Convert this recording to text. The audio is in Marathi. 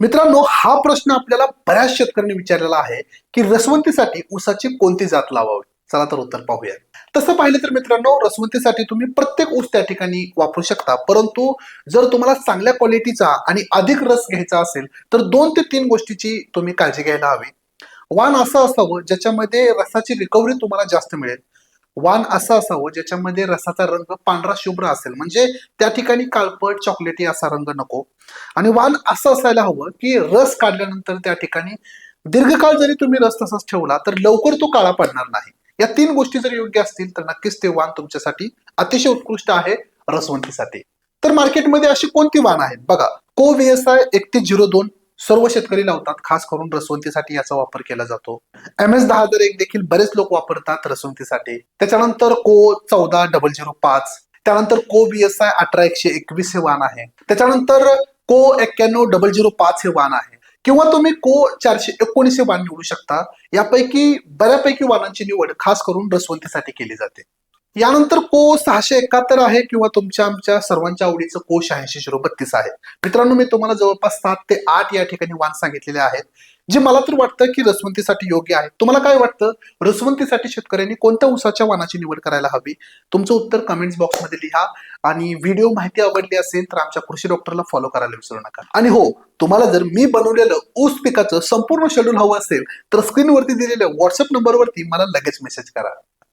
मित्रांनो हा प्रश्न आपल्याला बऱ्याच शेतकऱ्यांनी विचारलेला आहे की रसवंतीसाठी ऊसाची कोणती जात लावावी? चला तर उत्तर पाहूया. तसं पाहिलं तर मित्रांनो रसवंतीसाठी तुम्ही प्रत्येक ऊस त्या ठिकाणी वापरू शकता. परंतु जर तुम्हाला चांगल्या क्वालिटीचा आणि अधिक रस घ्यायचा असेल तर दोन ते तीन गोष्टीची तुम्ही काळजी घ्यायला हवी. वाण असं असावं ज्याच्यामध्ये रसाची रिकव्हरी तुम्हाला जास्त मिळेल. वाण असं असावं ज्याच्यामध्ये रसाचा रंग पांढरा शुभ्र असेल. म्हणजे त्या ठिकाणी काळपट चॉकलेटी असा रंग नको. आणि वाण असं असायला हवं की रस काढल्यानंतर त्या ठिकाणी दीर्घकाळ जरी तुम्ही रस तसाच ठेवला तर लवकर तो काळा पडणार नाही. या तीन गोष्टी जर योग्य असतील तर नक्कीच ते वाण तुमच्यासाठी अतिशय उत्कृष्ट आहे रसवंतीसाठी. तर मार्केटमध्ये अशी कोणती वाण आहेत? बघा को व्ही एस आय एकतीस झिरो दोन. सर्व शेतकरी लावतात खास करून रसवंतीसाठी याचा वापर केला जातो. एम एस दहा हजार एक देखील बरेच लोक वापरतात रसवंतीसाठी. त्याच्यानंतर को चौदा डबल झिरो पाच त्यानंतर को बी एस आय अठरा एकशे एकवीस हे वाण आहे. त्याच्यानंतर को एक्क्याण्णव डबल झिरो पाच हे वाण आहे. किंवा तुम्ही को चारशे एकोणीस हे वाण निवडू शकता. यापैकी बऱ्यापैकी वाणांची निवड खास करून रसवंतीसाठी केली जाते. यानंतर को सहाशे एकाहत्तर आहे किंवा तुमच्या आमच्या सर्वांच्या आवडीचं को शहाऐंशी झिरो बत्तीस आहे. मित्रांनो मी तुम्हाला जवळपास सात ते आठ या ठिकाणी वाण सांगितलेले आहेत जे मला तर वाटतं की रसवंतीसाठी योग्य आहे. तुम्हाला काय वाटतं? रसवंतीसाठी शेतकऱ्यांनी कोणत्या ऊसाच्या वानाची निवड करायला हवी? तुमचं उत्तर कमेंट्स बॉक्समध्ये लिहा आणि व्हिडिओ माहिती आवडली असेल तर आमच्या कृषी डॉक्टरला फॉलो करायला विसरू नका. आणि हो तुम्हाला जर मी बनवलेलं ऊस पिकाचं संपूर्ण शेड्यूल हवं असेल तर स्क्रीनवरती दिलेल्या व्हॉट्सअप नंबरवरती मला लगेच मेसेज करा.